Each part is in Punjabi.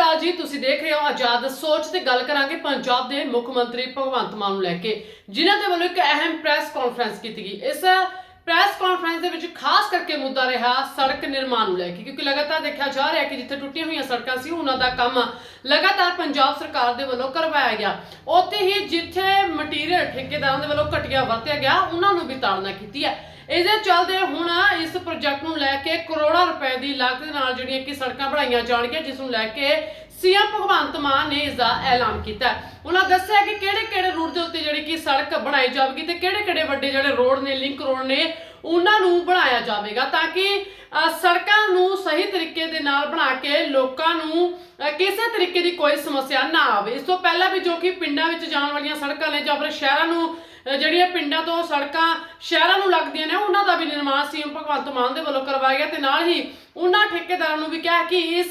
ਅਕਾਲ ਜੀ, ਤੁਸੀਂ ਦੇਖ ਰਹੇ ਹੋ ਆਜ਼ਾਦ ਸੋਚ ਤੇ ਗੱਲ ਕਰਾਂਗੇ ਪੰਜਾਬ ਦੇ ਮੁੱਖ ਮੰਤਰੀ ਭਗਵੰਤ ਮਾਨ ਨੂੰ ਲੈ ਕੇ, ਜਿਨ੍ਹਾਂ ਦੇ ਵੱਲੋਂ ਇੱਕ ਅਹਿਮ ਪ੍ਰੈਸ ਕਾਨਫਰੰਸ ਕੀਤੀ ਗਈ। ਇਸ ਪ੍ਰੈਸ ਕਾਨਫਰੰਸ ਦੇ ਵਿੱਚ ਖਾਸ ਕਰਕੇ ਮੁੱਦਾ ਰਿਹਾ ਸੜਕ ਨਿਰਮਾਣ ਨੂੰ ਲੈ ਕੇ, ਕਿਉਂਕਿ ਲਗਾਤਾਰ ਦੇਖਿਆ ਜਾ ਰਿਹਾ ਕਿ ਜਿੱਥੇ ਟੁੱਟੀਆਂ ਹੋਈਆਂ ਸੜਕਾਂ ਸੀ, ਉਹਨਾਂ ਦਾ ਕੰਮ ਲਗਾਤਾਰ ਪੰਜਾਬ ਸਰਕਾਰ ਦੇ ਵੱਲੋਂ ਕਰਵਾਇਆ ਗਿਆ। ਉੱਥੇ ਹੀ ਜਿੱਥੇ ਮਟੀਰੀਅਲ ਠੇਕੇਦਾਰਾਂ ਦੇ ਵੱਲੋਂ ਘਟੀਆ ਵਰਤਿਆ ਗਿਆ, ਉਹਨਾਂ ਨੂੰ ਵੀ ਤਾੜਨਾ ਕੀਤੀ ਹੈ। ਇਹਦੇ ਚੱਲਦੇ ਹੁਣ ਇਸ ਪ੍ਰੋਜੈਕਟ ਨੂੰ ਲੈ ਕੇ ਕਰੋੜਾਂ ਰੁਪਏ ਦੀ ਲਾਗਤ ਦੇ ਨਾਲ ਜਿਹੜੀਆਂ ਕਿ ਸੜਕਾਂ ਬਣਾਈਆਂ ਜਾਣਗੀਆਂ, ਜਿਸ ਨੂੰ ਲੈ ਕੇ ਸੀਐਮ ਭਗਵੰਤ ਮਾਨ ਨੇ ਇਸ ਦਾ ਐਲਾਨ ਕੀਤਾ ਉਹਨਾਂ ਦੱਸਿਆ ਕਿ ਕਿਹੜੇ-ਕਿਹੜੇ ਰੂਟ ਦੇ ਉੱਤੇ ਜਿਹੜੀ ਕਿ ਸੜਕ ਬਣਾਈ ਜਾਵੇਗੀ ਤੇ ਕਿਹੜੇ-ਕਿਹੜੇ ਵੱਡੇ ਜਿਹੜੇ ਰੋਡ ਨੇ ਲਿੰਕ ਰੋਡ ਨੇ, ਉਹਨਾਂ ਨੂੰ ਬਣਾਇਆ ਜਾਵੇਗਾ ਤਾਂ ਕਿ ਸੜਕਾਂ ਨੂੰ ਸਹੀ ਤਰੀਕੇ ਦੇ ਨਾਲ ਬਣਾ ਕੇ ਲੋਕਾਂ ਨੂੰ ਕਿਸੇ ਤਰੀਕੇ ਦੀ ਕੋਈ ਸਮੱਸਿਆ ਨਾ ਆਵੇ। ਇਸ ਤੋਂ ਪਹਿਲਾਂ ਵੀ ਜੋ ਕਿ ਪਿੰਡਾਂ ਵਿੱਚ ਜਾਣ ਵਾਲੀਆਂ ਸੜਕਾਂ ਨੇ ਜਾਂ ਫਿਰ ਸ਼ਹਿਰਾਂ ਨੂੰ ਜਿਹੜੀਆਂ ਪਿੰਡਾਂ ਤੋਂ ਸੜਕਾਂ ਸ਼ਹਿਰਾਂ ਨੂੰ ਲੱਗਦੀਆਂ ਨੇ, ਉਹਨਾਂ ਦਾ ਵੀ ਨਿਰਮਾਣ ਸੀਐਮ ਭਗਵੰਤ ਮਾਨ ਦੇ ਵੱਲੋਂ ਕਰਵਾਇਆ ਗਿਆ ਤੇ ਨਾਲ ਹੀ ਉਹਨਾਂ ਠੇਕੇਦਾਰਾਂ ਨੂੰ ਵੀ ਕਿਹਾ ਕਿ ਇਸ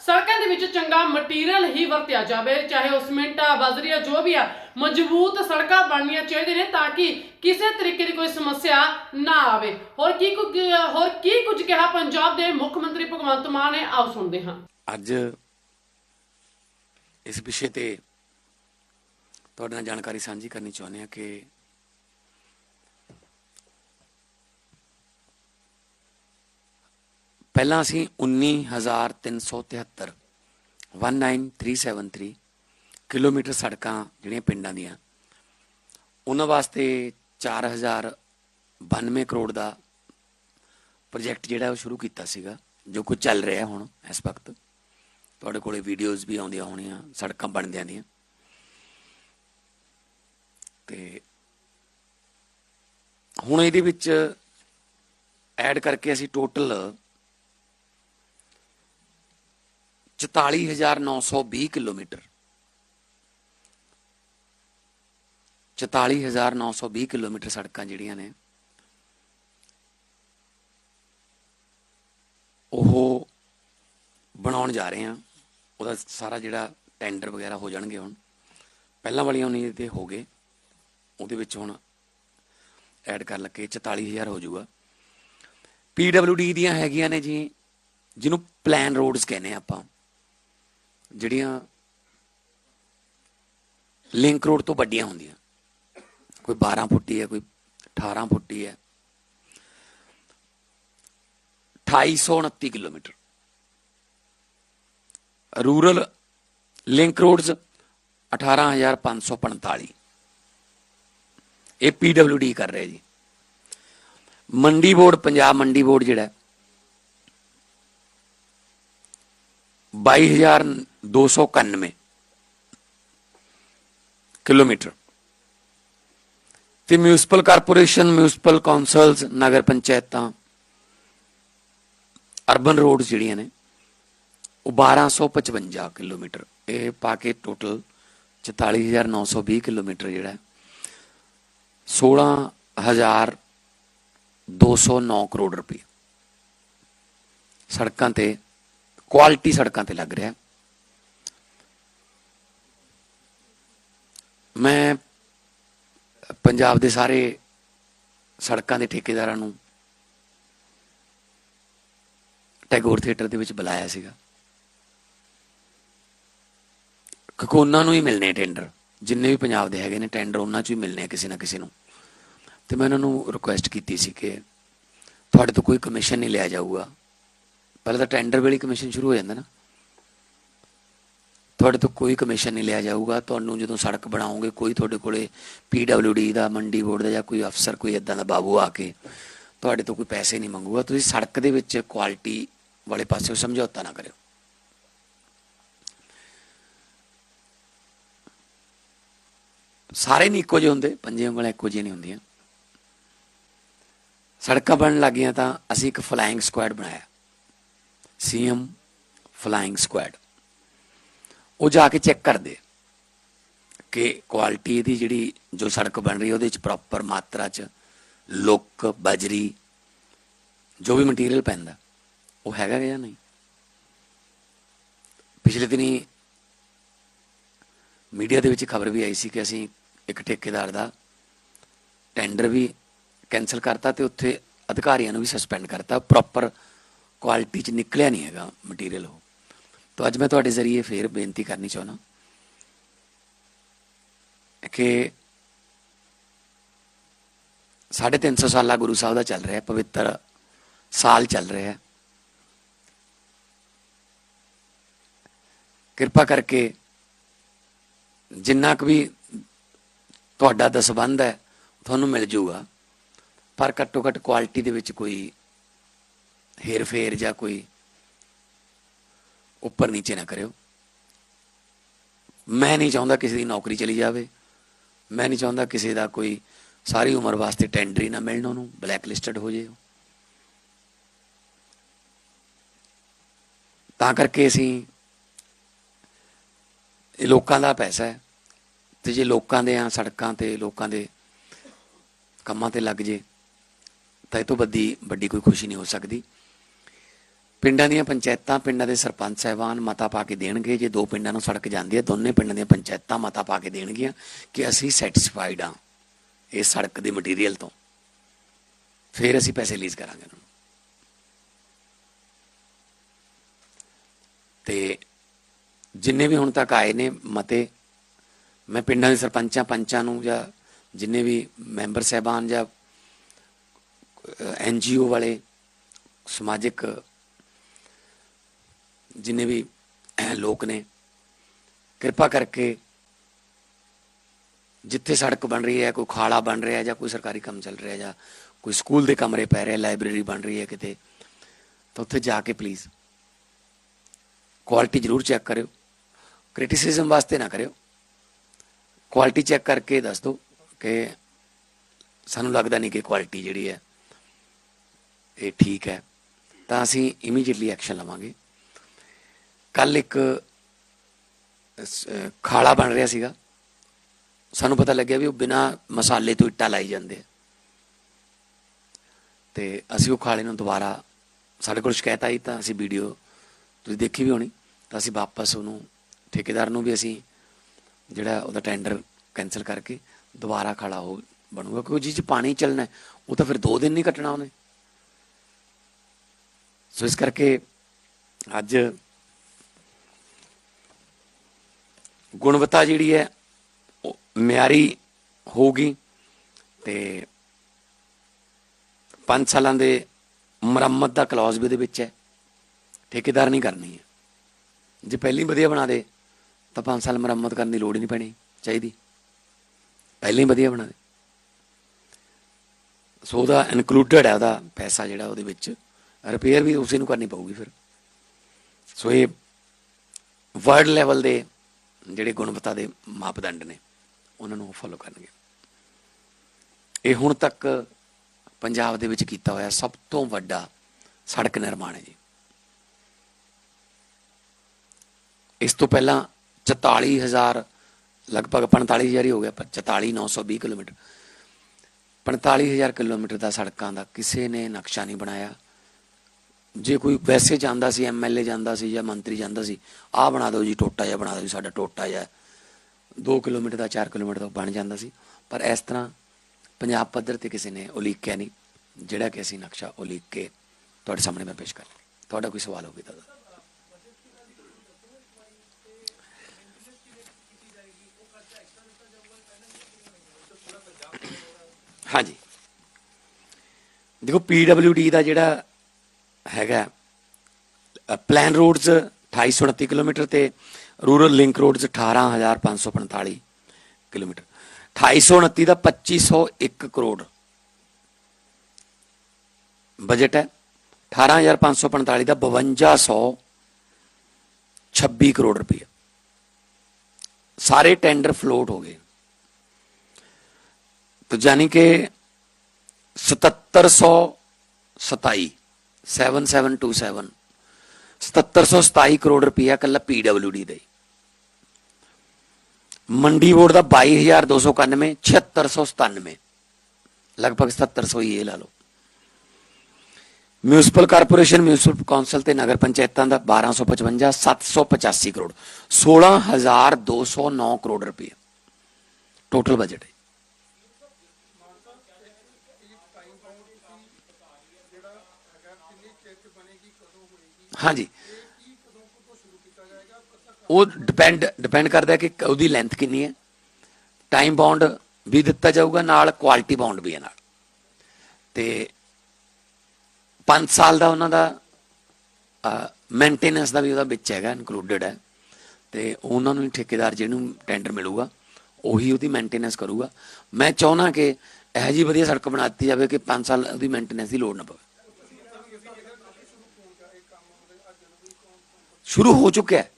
ਸੜਕਾਂ ਦੇ ਵਿੱਚ ਚੰਗਾ ਮਟੀਰੀਅਲ ਹੀ ਵਰਤਿਆ ਜਾਵੇ, ਚਾਹੇ ਉਹ ਸੀਮੈਂਟ ਆ, ਬਜਰੀ ਆ, ਜੋ ਵੀ ਆ, ਮਜ਼ਬੂਤ ਸੜਕਾਂ ਬਣਨੀਆਂ ਚਾਹੀਦੀਆਂ ਨੇ ਤਾਂ ਕਿ ਕਿਸੇ ਤਰੀਕੇ ਦੀ ਕੋਈ ਸਮੱਸਿਆ ਨਾ ਆਵੇ। ਹੋਰ ਕੀ ਕੁਝ, ਹੋਰ ਕੀ ਕੁਝ ਕਿਹਾ, ਪੰਜਾਬ ਦੇ ਮੁੱਖ ਮੰਤਰੀ ਭਗਵੰਤ ਮਾਨ ਨੇ, ਆਓ ਸੁਣਦੇ ਹਾਂ। ਅੱਜ ਇਸ ਵਿਸ਼ੇ ਤੇ ਤੁਹਾਡੇ ਨਾਲ ਜਾਣਕਾਰੀ ਸਾਂਝੀ ਕਰਨੀ ਚਾਹੁੰਦੇ ਹਾਂ ਕਿ ਪਹਿਲਾਂ ਅਸੀਂ 19373 19373 ਕਿਲੋਮੀਟਰ ਸੜਕਾਂ ਜਿਹੜੀਆਂ ਪਿੰਡਾਂ ਦੀਆਂ, ਉਹਨਾਂ ਵਾਸਤੇ 4092 ਕਰੋੜ ਦਾ ਪ੍ਰੋਜੈਕਟ ਜਿਹੜਾ ਉਹ ਸ਼ੁਰੂ ਕੀਤਾ ਸੀਗਾ, ਜੋ ਕੁਝ ਚੱਲ ਰਿਹਾ ਹੁਣ ਇਸ ਵਕਤ, ਤੁਹਾਡੇ ਕੋਲੇ ਵੀਡੀਓਜ਼ ਵੀ ਆਉਂਦੀਆਂ ਹੋਣੀਆਂ, ਸੜਕਾਂ ਬਣਦਿਆਂ ਦੀਆਂ। ਤੇ ਹੁਣ ਇਹਦੇ ਵਿੱਚ ਐਡ ਕਰਕੇ ਅਸੀਂ ਟੋਟਲ 44920 ਕਿਲੋਮੀਟਰ। 44920 ਕਿਲੋਮੀਟਰ ਸੜਕਾਂ ਜਿਹੜੀਆਂ ਨੇ ਉਹ ਬਣਾਉਣ ਜਾ ਰਹੇ ਹਾਂ। ਉਹਦਾ ਸਾਰਾ ਜਿਹੜਾ ਟੈਂਡਰ ਵਗੈਰਾ ਹੋ ਜਾਣਗੇ ਹੁਣ। ਪਹਿਲਾਂ ਵਾਲੀਆਂ ਉਹਨੇ ਤੇ ਹੋ ਗਏ। ਉਹਦੇ ਵਿੱਚ ਹੁਣ ਐਡ ਕਰ ਲੱਗੇ 44000 ਹੋ ਜਾਊਗਾ। PWD ਦੀਆਂ ਹੈਗੀਆਂ ਨੇ ਜੀ, ਜਿਹਨੂੰ ਪਲਾਨ ਰੋਡਸ ਕਹਿੰਦੇ ਆ ਆਪਾਂ। ਜਿਹੜੀਆਂ ਲਿੰਕ ਰੋਡ ਤੋਂ ਵੱਡੀਆਂ ਹੁੰਦੀਆਂ। ਕੋਈ 12 ਫੁੱਟੀ ਹੈ, ਕੋਈ 18 ਫੁੱਟੀ ਹੈ। 2829 ਕਿਲੋਮੀਟਰ ਰੂਰਲ ਲਿੰਕ ਰੋਡਸ 18545 ਇਹ ਪੀਡਬਲਯੂਡੀ ਕਰ ਰਿਹਾ ਜੀ ਮੰਡੀ ਬੋਰਡ ਪੰਜਾਬ ਮੰਡੀ ਬੋਰਡ ਜਿਹੜਾ ਹੈ, 22291 ਕਿਲੋਮੀਟਰ ਤੇ ਮਿਊਨਿਸਪਲ ਕਾਰਪੋਰੇਸ਼ਨ ਮਿਊਨਿਸਪਲ ਕਾਉਂਸਲਸ ਨਗਰ ਪੰਚਾਇਤਾਂ ਅਰਬਨ ਰੋਡ ਜਿਹੜੀਆਂ ਨੇ, ਉਹ 1255 ਕਿਲੋਮੀਟਰ। ਇਹ ਪਾ ਕੇ ਟੋਟਲ 44920 ਕਿਲੋਮੀਟਰ ਜਿਹੜਾ ਹੈ। 16209 ਕਰੋੜ ਰੁਪਏ। ਸੜਕਾਂ ਤੇ, ਕੁਆਲਿਟੀ ਸੜਕਾਂ ਤੇ ਲੱਗ ਰਿਹਾ ਮੈਂ ਪੰਜਾਬ ਦੇ ਸਾਰੇ ਸੜਕਾਂ ਦੇ ਠੇਕੇਦਾਰਾਂ ਨੂੰ ਟੈਗੋਰ ਥੀਏਟਰ ਦੇ ਵਿੱਚ ਬੁਲਾਇਆ ਸੀਗਾ। ਕਿਉਂਕਿ ਉਹਨਾਂ ਨੂੰ ਹੀ ਮਿਲਨੇ ਟੈਂਡਰ, ਜਿੰਨੇ ਵੀ ਪੰਜਾਬ ਦੇ ਹੈਗੇ ਨੇ ਟੈਂਡਰ, ਉਹਨਾਂ 'ਚ ਹੀ ਮਿਲਨੇ ਆ ਕਿਸੇ ਨਾ ਕਿਸੇ ਨੂੰ। ਤੇ ਮੈਂ ਉਹਨਾਂ ਨੂੰ ਰਿਕੁਐਸਟ ਕੀਤੀ ਸੀ ਕਿ ਤੁਹਾਡੇ ਤੋਂ ਕੋਈ ਕਮਿਸ਼ਨ ਨਹੀਂ ਲਿਆ ਜਾਊਗਾ। ਪਹਿਲਾਂ ਤਾਂ ਟੈਂਡਰ ਵੇਲੇ ਕਮਿਸ਼ਨ ਸ਼ੁਰੂ ਹੋ ਜਾਂਦਾ ਨਾ। ਤੁਹਾਡੇ ਤੋਂ ਕੋਈ ਕਮਿਸ਼ਨ ਨਹੀਂ ਲਿਆ ਜਾਊਗਾ। ਤੁਹਾਨੂੰ ਜਦੋਂ ਸੜਕ ਬਣਾਓਗੇ, ਕੋਈ ਤੁਹਾਡੇ ਕੋਲੇ ਪੀਡਬਲਯੂਡੀ ਦਾ, ਮੰਡੀ ਬੋਰਡ ਦਾ ਜਾਂ ਕੋਈ ਅਫਸਰ, ਕੋਈ ਇਦਾਂ ਦਾ ਬਾਬੂ ਆ ਕੇ ਤੁਹਾਡੇ ਤੋਂ ਕੋਈ ਪੈਸੇ ਨਹੀਂ ਮੰਗੂਗਾ। ਤੁਸੀਂ ਸੜਕ ਦੇ ਵਿੱਚ ਕੁਆਲਿਟੀ ਵਾਲੇ ਪਾਸੇ ਸਮਝੌਤਾ ਨਾ ਕਰਿਓ। ਸਾਰੇ ਨਹੀਂ ਇੱਕੋ ਜਿਹੇ ਹੁੰਦੇ ਪੰਜੇ ਉਂਗਲਾਂ ਇੱਕੋ ਜਿਹੀਆਂ ਨਹੀਂ ਹੁੰਦੀਆਂ। ਸੜਕਾਂ ਬਣਨ ਲੱਗੀਆਂ ਤਾਂ ਅਸੀਂ ਇੱਕ ਫਲਾਈਂਗ ਸਕੁਐਡ ਬਣਾਇਆ। ਸੀਐਮ ਫਲਾਈਂਗ ਸਕੁਐਡ ਉਹ ਜਾ ਕੇ ਚੈੱਕ ਕਰਦੇ ਕਿ ਕੁਆਲਿਟੀ ਦੀ ਜਿਹੜੀ ਜੋ ਸੜਕ ਬਣ ਰਹੀ ਉਹਦੇ 'ਚ ਪ੍ਰੋਪਰ ਮਾਤਰਾ ਚ ਲੁੱਕ, ਬਜਰੀ, ਜੋ ਵੀ ਮਟੀਰੀਅਲ ਪੈਂਦਾ। ਉਹ ਹੈਗਾ ਜਾਂ ਨਹੀਂ? ਪਿਛਲੇ ਦਿਨੀ ਮੀਡੀਆ ਦੇ ਵਿੱਚ ਖਬਰ ਵੀ ਆਈ ਸੀ ਕਿ ਅਸੀਂ ਇੱਕ ਠੇਕੇਦਾਰ ਦਾ ਟੈਂਡਰ ਵੀ ਕੈਨਸਲ ਕਰਤਾ ਤੇ ਉੱਥੇ ਅਧਿਕਾਰੀਆਂ ਨੂੰ ਵੀ ਸਸਪੈਂਡ ਕਰਤਾ। ਪ੍ਰੋਪਰ ਕੁਆਲਿਟੀ ਚ ਨਿਕਲਿਆ ਨਹੀਂ ਹੈਗਾ ਮਟੀਰੀਅਲ ਉਹ। ਤਾਂ ਅੱਜ ਮੈਂ ਤੁਹਾਡੇ ਜ਼ਰੀਏ ਫੇਰ ਬੇਨਤੀ ਕਰਨੀ ਚਾਹੁੰਦਾ ਕਿ 350 ਸਾਲਾ ਗੁਰੂ ਸਾਹਿਬ ਦਾ ਚੱਲ ਰਿਹਾ, ਪਵਿੱਤਰ ਸਾਲ ਚੱਲ ਰਿਹਾ। ਕਿਰਪਾ ਕਰਕੇ ਜਿੰਨਾ ਕੁ ਵੀ ਤੁਹਾਡਾ ਦਸਬੰਧ ਹੈ, ਤੁਹਾਨੂੰ ਮਿਲ ਜਾਊਗਾ ਪਰ ਘੱਟੋ ਘੱਟ ਕੁਆਲਿਟੀ ਦੇ ਵਿੱਚ ਕੋਈ ਹੇਰ ਫੇਰ ਜਾਂ ਕੋਈ ਉੱਪਰ ਨੀਚੇ ਨਾ ਕਰਿਓ। ਮੈਂ ਨਹੀਂ ਚਾਹੁੰਦਾ ਕਿਸੇ ਦੀ ਨੌਕਰੀ ਚਲੀ ਜਾਵੇ। ਮੈਂ ਨਹੀਂ ਚਾਹੁੰਦਾ ਕਿਸੇ ਦਾ ਕੋਈ ਸਾਰੀ ਉਮਰ ਵਾਸਤੇ ਟੈਂਡਰ ਹੀ ਨਾ ਮਿਲਣ ਉਹਨੂੰ ਬਲੈਕ ਲਿਸਟਡ ਹੋ ਜੇ ਤਾਂ ਕਰਕੇ ਅਸੀਂ ਇਹ ਲੋਕਾਂ ਦਾ ਪੈਸਾ ਹੈ। ਤੇ ਜੇ ਲੋਕਾਂ ਦੇ ਆ ਸੜਕਾਂ ਤੇ ਲੋਕਾਂ ਦੇ ਕੰਮਾਂ ਤੇ ਲੱਗ ਜੇ, ਤਾਂ ਇਹ ਤੋਂ ਵੱਡੀ ਵੱਡੀ ਕੋਈ ਖੁਸ਼ੀ ਨਹੀਂ ਹੋ ਸਕਦੀ। ਪਿੰਡਾਂ ਦੀਆਂ ਪੰਚਾਇਤਾਂ ਪਿੰਡਾਂ ਦੇ ਸਰਪੰਚ ਸਾਹਿਬਾਨ ਮਤਾ ਪਾ ਕੇ ਦੇਣਗੇ। ਜੇ ਦੋ ਪਿੰਡਾਂ ਨੂੰ ਸੜਕ ਜਾਂਦੀ ਹੈ, ਦੋਨੇ ਪਿੰਡਾਂ ਦੀਆਂ ਪੰਚਾਇਤਾਂ ਮਤਾ ਪਾ ਕੇ ਦੇਣਗੀਆਂ ਕਿ ਅਸੀਂ ਸੈਟੀਸਫਾਈਡ ਹਾਂ ਇਸ ਸੜਕ ਦੇ ਮਟੀਰੀਅਲ ਤੋਂ। ਫਿਰ ਅਸੀਂ ਪੈਸੇ ਰਿਲੀਜ਼ ਕਰਾਂਗੇ ਉਹਨਾਂ ਨੂੰ। ਤੇ ਜਿੰਨੇ ਵੀ ਹੁਣ ਤੱਕ ਆਏ ਨੇ ਮਤੇ, ਮੈਂ ਪਿੰਡਾਂ ਦੇ ਸਰਪੰਚਾਂ, ਪੰਚਾਂ ਨੂੰ ਜਾਂ ਜਿੰਨੇ ਵੀ ਮੈਂਬਰ ਸਹਿਬਾਨ ਜਾਂ ਐਨ ਐਨਜੀਓ ਵਾਲੇ, ਸਮਾਜਿਕ ਜਿੰਨੇ ਵੀ ਲੋਕ ਨੇ, ਕਿਰਪਾ ਕਰਕੇ ਜਿੱਥੇ ਸੜਕ ਬਣ ਰਹੀ ਹੈ, ਕੋਈ ਖਾਲਾ ਬਣ ਰਿਹਾ ਜਾਂ ਕੋਈ ਸਰਕਾਰੀ ਕੰਮ ਚੱਲ ਰਿਹਾ ਜਾਂ ਕੋਈ ਸਕੂਲ ਦੇ ਕਮਰੇ ਪੈ ਰਹੇ, ਲਾਇਬ੍ਰੇਰੀ ਬਣ ਰਹੀ ਹੈ ਕਿਤੇ, ਤਾਂ ਉੱਥੇ ਜਾ ਕੇ ਪਲੀਜ਼ ਕੁਆਲਿਟੀ ਜ਼ਰੂਰ ਚੈੱਕ ਕਰਿਓ। ਕ੍ਰਿਟਿਸਿਜ਼ਮ ਵਾਸਤੇ ਨਾ ਕਰਿਓ। ਕੁਆਲਿਟੀ ਚੈੱਕ ਕਰਕੇ ਦੱਸ ਦਿਓ ਕਿ ਸਾਨੂੰ ਲੱਗਦਾ ਨਹੀਂ ਕਿ ਕੁਆਲਿਟੀ ਜਿਹੜੀ ਹੈ, ਇਹ ਠੀਕ ਹੈ। ਤਾਂ ਅਸੀਂ ਇਮੀਡੀਏਟਲੀ ਐਕਸ਼ਨ ਲਵਾਂਗੇ। ਕੱਲ ਇੱਕ ਖਾਲਾ ਬਣ ਰਿਹਾ ਸੀਗਾ। ਸਾਨੂੰ ਪਤਾ ਲੱਗਿਆ ਵੀ ਉਹ ਬਿਨਾ ਮਸਾਲੇ ਤੋਂ ਇੱਟਾਂ ਲਾਈ ਜਾਂਦੇ ਆ। ਤੇ ਅਸੀਂ ਉਹ ਖਾਲੇ ਨੂੰ ਦੁਬਾਰਾ ਸਾਡੇ ਕੋਲ ਸ਼ਿਕਾਇਤ ਆਈ ਤਾਂ ਅਸੀਂ ਵੀਡੀਓ ਤੁਸੀਂ ਦੇਖੀ ਵੀ ਹੋਣੀ। ਤਾਂ ਅਸੀਂ ਵਾਪਸ ਉਹਨੂੰ ਠੇਕੇਦਾਰ ਨੂੰ ਵੀ ਅਸੀਂ ਜਿਹੜਾ ਉਹਦਾ ਟੈਂਡਰ ਕੈਨਸਲ ਕਰਕੇ ਦੁਬਾਰਾ ਖਾਲਾ ਉਹ ਬਣੂਗਾ, ਕਿਉਂਕਿ ਜਿਸ ਚ ਪਾਣੀ ਚੱਲਣਾ ਉਹ ਤਾਂ ਫਿਰ 2 ਦਿਨ ਨਹੀਂ ਕੱਟਣਾ ਉਹਨੇ। ਸੋ ਇਸ ਕਰਕੇ ਅੱਜ ਗੁਣਵੱਤਾ ਜਿਹੜੀ ਹੈ, ਉਹ ਮਿਆਰੀ ਹੋਊਗੀ ਤੇ 5 ਸਾਲਾਂ ਦੇ ਮੁਰੰਮਤ ਦਾ ਕਲੌਜ਼ ਵੀ ਉਹਦੇ ਵਿੱਚ ਹੈ। ਠੇਕੇਦਾਰ ਨਹੀਂ ਕਰਨੀ ਹੈ। ਜੇ ਪਹਿਲੀ ਵਧੀਆ ਬਣਾ ਦੇ ਤਾਂ 5 ਸਾਲ ਮੁਰੰਮਤ ਕਰਨ ਦੀ ਲੋੜ ਹੀ ਨਹੀਂ ਪੈਣੀ, ਚਾਹੀਦੀ। ਪਹਿਲਾਂ ਹੀ ਵਧੀਆ ਬਣਾ ਦੇ। ਸੋ ਉਹਦਾ ਇਨਕਲੂਡਡ ਹੈ ਉਹਦਾ ਪੈਸਾ ਜਿਹੜਾ ਉਹਦੇ ਵਿੱਚ। ਰਿਪੇਅਰ ਵੀ ਉਸੇ ਨੂੰ ਕਰਨੀ ਪਊਗੀ ਫਿਰ। ਸੋ ਇਹ ਵਰਲਡ ਲੈਵਲ ਦੇ ਜਿਹੜੇ ਗੁਣਵੱਤਾ ਦੇ ਮਾਪਦੰਡ ਨੇ, ਉਹਨਾਂ ਨੂੰ ਫੋਲੋ ਕਰਨਗੇ। ਇਹ ਹੁਣ ਤੱਕ ਪੰਜਾਬ ਦੇ ਵਿੱਚ ਕੀਤਾ ਹੋਇਆ ਸਭ ਤੋਂ ਵੱਡਾ ਸੜਕ ਨਿਰਮਾਣ ਹੈ ਜੀ। ਇਸ ਤੋਂ ਪਹਿਲਾਂ 44000 ਲਗਭਗ 45000 ਹੀ ਹੋ ਗਿਆ ਪਰ 44920 ਕਿਲੋਮੀਟਰ। 45000 ਕਿਲੋਮੀਟਰ ਦਾ ਸੜਕਾਂ ਦਾ ਕਿਸੇ ਨੇ ਨਕਸ਼ਾ ਨਹੀਂ ਬਣਾਇਆ। ਜੇ ਕੋਈ ਵੈਸੇ ਜਾਂਦਾ ਸੀ ਐਮਐਲਏ ਜਾਂਦਾ ਸੀ ਜਾਂ ਮੰਤਰੀ ਜਾਂਦਾ ਸੀ, ਆਹ ਬਣਾ ਦਿਓ ਜੀ, ਟੋਟਾ ਜਿਹਾ ਬਣਾ ਦਿਓ ਜੀ, ਸਾਡਾ ਟੋਟਾ ਜਿਹਾ। 2 ਕਿਲੋਮੀਟਰ ਦਾ 4 ਕਿਲੋਮੀਟਰ ਦਾ ਬਣ ਜਾਂਦਾ ਸੀ। ਪਰ ਇਸ ਤਰ੍ਹਾਂ ਪੰਜਾਬ ਪੱਧਰ ਤੇ ਕਿਸੇ ਨੇ ਉਲੀਕਿਆ ਨਹੀਂ, ਜਿਹੜਾ ਕਿ ਅਸੀਂ ਨਕਸ਼ਾ ਉਲੀਕ ਕੇ ਤੁਹਾਡੇ ਸਾਹਮਣੇ ਮੈਂ ਪੇਸ਼ ਕਰ ਤੁਹਾਡਾ ਕੋਈ ਸਵਾਲ ਹੋਵੇ ਤਾਂ ਹਾਂਜੀ। ਦੇਖੋ ਪੀਡਬਲਯੂਡੀ ਦਾ ਜਿਹੜਾ ਹੈਗਾ ਪਲਾਨ ਰੋਡਸ 2829 ਕਿਲੋਮੀਟਰ ਤੇ ਰੂਰਲ ਲਿੰਕ ਰੋਡਸ 18545 ਕਿਲੋਮੀਟਰ। 2829 ਦਾ 2501 ਕਰੋੜ ਬਜਟ ਹੈ। 18545 ਦਾ 5226 ਕਰੋੜ ਰੁਪਏ ਸਾਰੇ ਟੈਂਡਰ ਫਲੋਟ ਹੋ ਗਏ। तो यानी कि सतहत्तर सौ सताई सेवन सेवन टू सेवन सतहत्तर सौ सताई करोड़ रुपया कला पीडब्ल्यू डी दे मंडी बोर्ड का बाई हजार दो सौ इक्यानवे छिहत्तर सौ सतानवे लगभग सतहत्तर सौ ही ये ला लो म्यूनसिपल कारपोरेशन म्यूनसिपल कौंसल ते नगर पंचायतों का बारह ਹਾਂਜੀ। ਉਹ ਡਿਪੈਂਡ ਡਿਪੈਂਡ ਕਰਦਾ ਕਿ ਉਹਦੀ ਲੈਂਥ ਕਿੰਨੀ ਹੈ। ਟਾਈਮ ਬਾਉਂਡ ਵੀ ਦਿੱਤਾ ਜਾਊਗਾ ਨਾਲ ਕੁਆਲਿਟੀ ਬਾਉਂਡ ਵੀ ਹੈ ਨਾਲ। ਤੇ 5 ਸਾਲ ਦਾ ਉਹਨਾਂ ਦਾ ਮੇਨਟੇਨੈਂਸ ਦਾ ਵੀ ਉਹਦਾ ਵਿੱਚ ਹੈਗਾ ਇਨਕਲੂਡਡ ਹੈ। ਤੇ ਉਹਨਾਂ ਨੂੰ ਠੇਕੇਦਾਰ ਜਿਹਨੂੰ ਟੈਂਡਰ ਮਿਲੂਗਾ, ਉਹੀ ਉਹਦੀ ਮੇਨਟੇਨੈਂਸ ਕਰੂਗਾ। ਮੈਂ ਚਾਹੁੰਦਾ ਕਿ ਇਹੋ ਜੀ ਵਧੀਆ ਸੜਕ ਬਣਾ ਦਿੱਤੀ ਜਾਵੇ ਕਿ 5 ਸਾਲ ਉਹਦੀ ਮੇਨਟੇਨੈਂਸ ਦੀ ਲੋੜ ਨਾ ਪਵੇ। ਸ਼ੁਰੂ ਹੋ ਚੁੱਕਿਆ ਹੈ।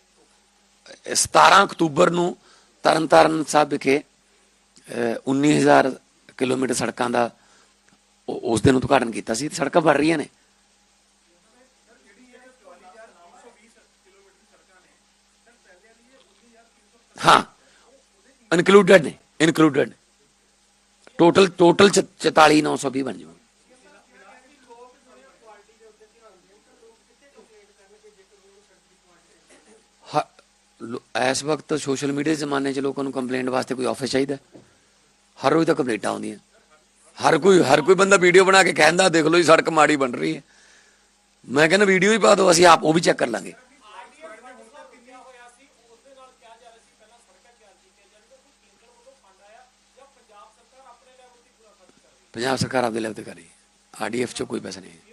17 ਅਕਤੂਬਰ ਨੂੰ ਤਰਨਤਾਰਨ ਸਾਹਿਬ ਵਿਖੇ ਅਹ, 19000 ਕਿਲੋਮੀਟਰ ਸੜਕਾਂ ਦਾ ਉਹ- ਉਸ ਦਿਨ ਉਦਘਾਟਨ ਕੀਤਾ ਸੀ। ਸੜਕਾਂ ਬਣ ਰਹੀਆਂ ਨੇ। ਹਾਂ ਇਨਕਲੂਡਡ ਨੇ ਇਨਕਲੂਡਡ ਟੋਟਲ ਟੋਟਲ 44920 ਬਣ ਜਾਊ ਹ- ਲੋ- ਇਸ ਵਕਤ ਸੋਸ਼ਲ ਮੀਡੀਆ ਦੇ ਜ਼ਮਾਨੇ 'ਚ ਲੋਕਾਂ ਨੂੰ ਕੰਪਲੇਂਟ ਵਾਸਤੇ ਕੋਈ ਆਫਿਸ ਚਾਹੀਦਾ ਹਰ ਰੋਜ਼ ਤਾਂ ਕੰਪਲੇਂਟਾਂ ਆਉਂਦੀਆਂ। ਹਰ ਕੋਈ ਹਰ ਕੋਈ ਬੰਦਾ ਵੀਡੀਓ ਬਣਾ ਕੇ ਕਹਿੰਦਾ, ਦੇਖ ਲਓ ਜੀ, ਸੜਕ ਮਾੜੀ ਬਣ ਰਹੀ ਹੈ। ਮੈਂ ਕਹਿੰਦਾ, ਵੀਡੀਓ ਹੀ ਪਾ ਦਿਓ, ਅਸੀਂ ਆਪ ਉਹ ਵੀ ਚੈੱਕ ਕਰ ਲਾਂਗੇ। ਪੰਜਾਬ ਸਰਕਾਰ ਆਪਦੇ ਲੈਵਲ ਤੇ ਕਰ ਰਹੀ ਹੈ। ਆਰਡੀਐਫ ਚੋਂ ਕੋਈ ਪੈਸਾ ਨਹੀਂ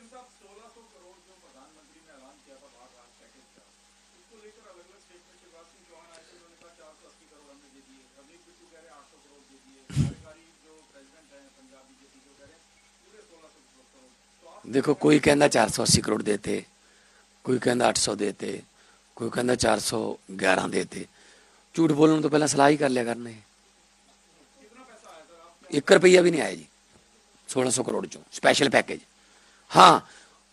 ਹੈ ਦੇਖੋ ਕੋਈ ਕਹਿੰਦਾ 480 ਕਰੋੜ ਦੇਤੇ ਕੋਈ ਕਹਿੰਦਾ 800 ਦੇਤੇ ਕੋਈ ਕਹਿੰਦਾ 411 ਦੇਤੇ ਝੂਠ ਬੋਲਣ ਤੋਂ ਪਹਿਲਾਂ ਸਲਾਹ ਹੀ ਕਰ ਲਿਆ ਕਰਨੇ 1 ਰੁਪਈਆ ਵੀ ਨਹੀਂ ਆਇਆ ਜੀ 1600 ਕਰੋੜ ਚੋਂ स्पेशल पैकेज हाँ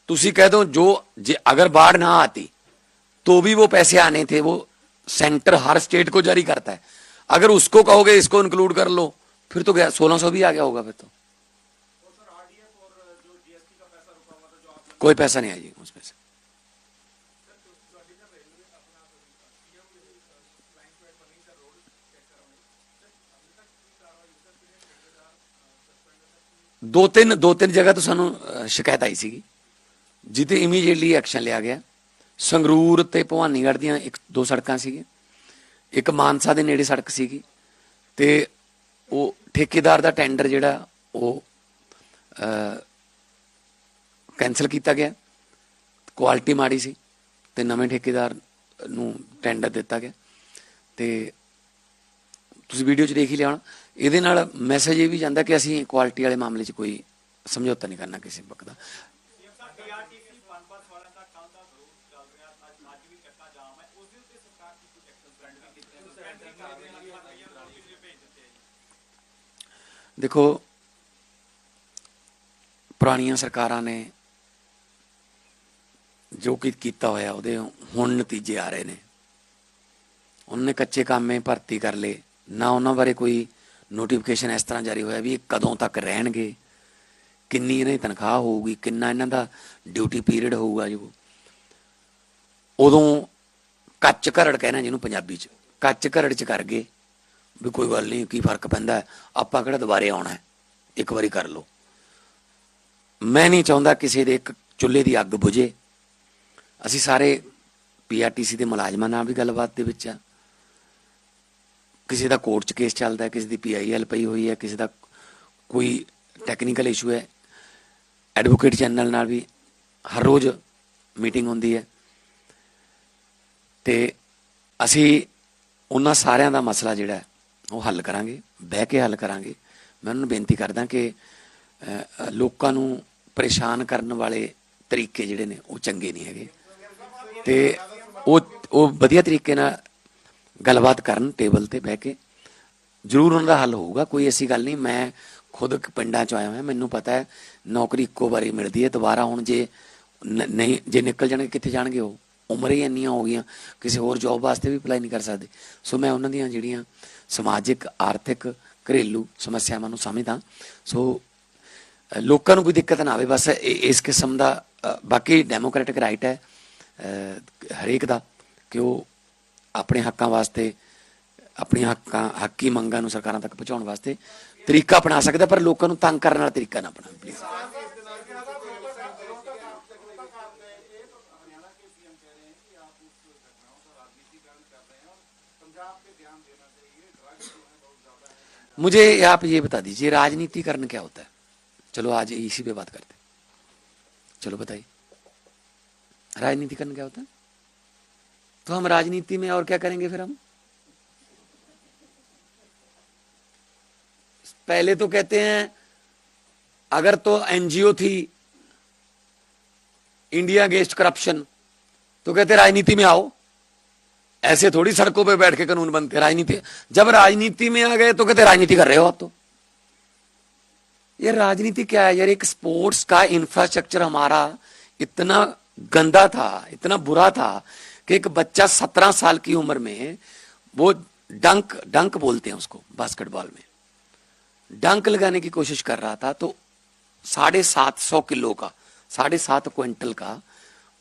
तुसी कह दो जो जे अगर बाढ़ ना आती तो भी वो पैसे आने थे वो सेंटर हर स्टेट को जारी करता है अगर उसको कहोगे इसको इंक्लूड कर लो फिर तो गया सोलह सौ भी आ गया होगा फिर तो कोई पैसा नहीं आया जी उसमें से ਦੋ ਤਿੰਨ ਦੋ ਤਿੰਨ ਜਗ੍ਹਾ ਤੋਂ ਸਾਨੂੰ ਅਹ, ਸ਼ਿਕਾਇਤ ਆਈ ਸੀਗੀ ਜਿੱਤੇ ਇਮੀਡੀਏਟਲੀ ਐਕਸ਼ਨ ਲਿਆ ਗਿਆ ਸੰਗਰੂਰ ਤੇ ਭਵਾਨੀਗੜ੍ਹ ਦੀਆਂ ਇੱਕ ਦੋ ਸੜਕਾਂ ਸੀਗੀਆਂ ਇੱਕ ਮਾਨਸਾ ਦੇ ਨੇੜੇ ਸੜਕ ਸੀਗੀ ਤੇ ਉਹ ਠੇਕੇਦਾਰ ਦਾ ਟੈਂਡਰ ਜਿਹੜਾ ਉਹ ਕੈਨਸਲ ਕੀਤਾ ਗਿਆ। ਕੁਆਲਿਟੀ ਮਾੜੀ ਸੀ ਤੇ ਨਵੇਂ ਠੇਕੇਦਾਰ ਨੂੰ ਟੈਂਡਰ ਦਿੱਤਾ ਗਿਆ। ਤੇ ਤੁਸੀਂ ਵੀਡੀਓ 'ਚ ਦੇਖ ਹੀ ਲਿਆ ਇਹਦੇ ਨਾਲ ਮੈਸੇਜ ਇਹ ਵੀ ਜਾਂਦਾ ਕਿ ਅਸੀਂ ਕੁਆਲਿਟੀ ਵਾਲੇ ਮਾਮਲੇ 'ਚ ਕੋਈ ਸਮਝੌਤਾ ਨਹੀਂ ਕਰਨਾ ਕਿਸੇ ਪੱਖ ਦਾ। ਦੇਖੋ, ਪੁਰਾਣੀਆਂ ਸਰਕਾਰਾਂ ਨੇ ਜੋ ਕਿ ਕੀਤਾ ਹੋਇਆ, ਉਹਦੇ ਹੁਣ ਨਤੀਜੇ ਆ ਰਹੇ ਨੇ। ਉਹਨੇ ਕੱਚੇ ਕਾਮੇ ਭਰਤੀ ਕਰ ਲਏ। ਨਾ ਉਹਨਾਂ ਬਾਰੇ ਕੋਈ ਨੋਟੀਫਿਕੇਸ਼ਨ ਇਸ ਤਰ੍ਹਾਂ ਜਾਰੀ ਹੋਇਆ ਵੀ ਇਹ ਕਦੋਂ ਤੱਕ ਰਹਿਣਗੇ, ਕਿੰਨੀ ਇਹਨਾਂ ਦੀ ਤਨਖਾਹ ਹੋਊਗੀ, ਕਿੰਨਾ ਇਹਨਾਂ ਦਾ ਡਿਊਟੀ ਪੀਰੀਅਡ ਹੋਊਗਾ ਜੋ ਉਦੋਂ ਕੱਚ ਘਰੜ ਕਹਿਣਾ ਜਿਹਨੂੰ ਪੰਜਾਬੀ ਚ, ਕੱਚ ਘਰੜ ਚ ਕਰ ਗਏ, ਵੀ ਕੋਈ ਗੱਲ ਨਹੀਂ, ਕੀ ਫ਼ਰਕ ਪੈਂਦਾ, ਆਪਾਂ ਕਿਹੜਾ ਦੁਬਾਰੇ ਆਉਣਾ ਇੱਕ ਵਾਰੀ ਕਰ ਲਓ। ਮੈਂ ਨਹੀਂ ਚਾਹੁੰਦਾ ਕਿਸੇ ਦੇ ਇੱਕ ਚੁੱਲ੍ਹੇ ਦੀ ਅੱਗ ਬੁਝੇ ਅਸੀਂ ਸਾਰੇ ਪੀਆਰਟੀਸੀ ਦੇ ਮੁਲਾਜ਼ਮਾਂ ਨਾਲ ਵੀ ਗੱਲਬਾਤ ਦੇ ਵਿੱਚ ਆ। ਕਿਸੇ ਦਾ ਕੋਰਟ 'ਚ ਕੇਸ ਚੱਲਦਾ ਕਿਸੇ ਦੀ ਪੀਆਈਐਲ ਪਈ ਹੋਈ ਹੈ, ਕਿਸੇ ਦਾ ਕੋਈ ਟੈਕਨੀਕਲ ਇਸ਼ੂ ਹੈ। ਐਡਵੋਕੇਟ ਜਨਰਲ ਨਾਲ ਵੀ ਹਰ ਰੋਜ਼ ਮੀਟਿੰਗ ਹੁੰਦੀ ਹੈ। ਤੇ ਅਸੀਂ ਉਹਨਾਂ ਸਾਰਿਆਂ ਦਾ ਮਸਲਾ ਜਿਹੜਾ ਉਹ ਹੱਲ ਕਰਾਂਗੇ, ਬਹਿ ਕੇ ਹੱਲ ਕਰਾਂਗੇ। ਮੈਂ ਉਹਨਾਂ ਨੂੰ ਬੇਨਤੀ ਕਰਦਾ ਕਿ ਲੋਕਾਂ ਨੂੰ ਪਰੇਸ਼ਾਨ ਕਰਨ ਵਾਲੇ ਤਰੀਕੇ ਜਿਹੜੇ ਨੇ, ਉਹ ਚੰਗੇ ਨਹੀਂ ਹੈਗੇ। ਤੇ ਉਹ ਉਹ ਵਧੀਆ ਤਰੀਕੇ ਨਾਲ ਗੱਲਬਾਤ ਕਰਨ ਟੇਬਲ ਤੇ ਬਹਿ ਕੇ। ਜ਼ਰੂਰ ਉਹਨਾਂ ਦਾ ਹੱਲ ਹੋਊਗਾ, ਕੋਈ ਐਸੀ ਗੱਲ ਨਹੀਂ, ਮੈਂ ਖੁਦ ਪਿੰਡਾਂ ਚ ਆਇਆ ਹਾਂ ਮੈਨੂੰ ਪਤਾ ਹੈ ਨੌਕਰੀ ਇੱਕੋ ਵਾਰੀ ਮਿਲਦੀ ਹੈ, ਦੁਬਾਰਾ ਹੁਣ ਜੇ ਨ- ਨਹੀਂ, ਜੇ ਨਿਕਲ ਜਾਣਗੇ, ਕਿੱਥੇ ਜਾਣਗੇ ਉਹ? ਉਮਰ ਹੀ ਇੰਨੀਆਂ ਹੋ ਗਈਆਂ, ਕਿਸੇ ਹੋਰ ਜੌਬ ਵਾਸਤੇ ਵੀ ਅਪਲਾਈ ਨਹੀਂ ਕਰ ਸਕਦੇ। ਸੋ ਮੈਂ ਉਹਨਾਂ ਦੀਆਂ ਜਿਹੜੀਆਂ ਸਮਾਜਿਕ, ਆਰਥਿਕ ਘਰੇਲੂ ਸਮੱਸਿਆਵਾਂ ਨੂੰ ਸਮਝਦਾ। ਸੋ ਲੋਕਾਂ ਨੂੰ ਕੋਈ ਦਿੱਕਤ ਨਾ ਆਵੇ, ਬਸ ਇ- ਇਸ ਕਿਸਮ ਦਾ ਬਾਕੀ ਡੈਮੋਕ੍ਰੈਟਿਕ ਰਾਈਟ ਹੈ। ਹਰੇਕ ਦਾ ਕਿ ਉਹ ਆਪਣੇ ਹੱਕਾਂ ਵਾਸਤੇ ਆਪਣੀਆਂ ਹੱਕਾਂ ਹੱਕੀ ਮੰਗਾਂ ਨੂੰ ਸਰਕਾਰਾਂ ਤੱਕ ਪਹੁੰਚਾਉਣ ਵਾਸਤੇ ਤਰੀਕਾ ਅਪਣਾ ਸਕਦਾ ਪਰ ਲੋਕਾਂ ਨੂੰ ਤੰਗ ਕਰਨ ਵਾਲਾ ਤਰੀਕਾ ਨਾ ਅਪਣਾਵੇ ਪਲੀਜ਼ मुझे आप ये बता दीजिए राजनीतिकरण क्या होता है चलो आज इसी पे बात करते हैं। चलो बताइए राजनीतिकरण क्या होता है? तो हम राजनीति में और क्या करेंगे फिर हम? पहले तो कहते हैं, अगर तो एनजीओ थी, इंडिया अगेंस्ट करप्शन तो कहते राजनीति में आओ। ऐसे थोड़ी सड़कों पे बैठ के कानून बनते राजनीति। जब राजनीति में आ गए तो कहते राजनीति कर रहे हो आप तो। ये राजनीति क्या है? यार, एक स्पोर्ट्स का इंफ्रास्ट्रक्चर हमारा इतना गंदा था, इतना बुरा था कि एक बच्चा सत्रह साल की उम्र में वो डंक डंक बोलते हैं उसको बास्केटबॉल में। डंक लगाने की कोशिश कर रहा था तो साढ़े सात सौ किलो का, साढ़े सात क्विंटल का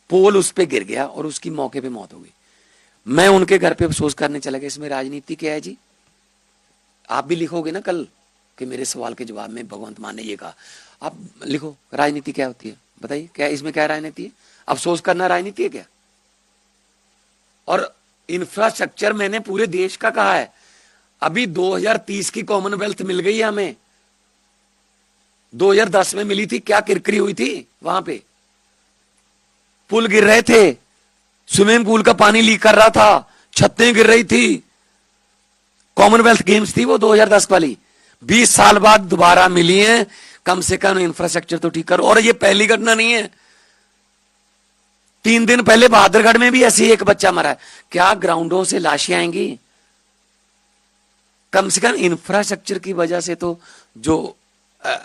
पोल उस पे गिर गया और उसकी मौके पे मौत हो गई। मैं उनके घर पे अफसोस करने चला गया, इसमें राजनीति क्या है जी? आप भी लिखोगे ना कल कि मेरे सवाल के जवाब में भगवंत मान ने ये कहा। आप लिखो, राजनीति क्या होती है? बताइए, क्या इसमें क्या राजनीति है? अफसोस करना राजनीति है क्या? और इंफ्रास्ट्रक्चर मैंने पूरे देश का कहा है। अभी 2030 की कॉमनवेल्थ मिल गई है हमें। 2010 में मिली थी, क्या किरकिरी हुई थी वहाँ पे? पुल गिर रहे थे। स्विमिंग पूल का पानी लीक कर रहा था। छतें गिर रही थी। कॉमनवेल्थ गेम्स थी वो 2010 वाली। 20 साल बाद दोबारा मिली है। कम से कम इंफ्रास्ट्रक्चर तो ठीक करो। और ये पहली घटना नहीं है। तीन दिन पहले बहादुरगढ़ में भी ऐसे ही एक बच्चा मरा है। क्या ग्राउंडों से लाशें आएँगी? कम से कम इंफ्रास्ट्रक्चर की वजह से तो जो अ,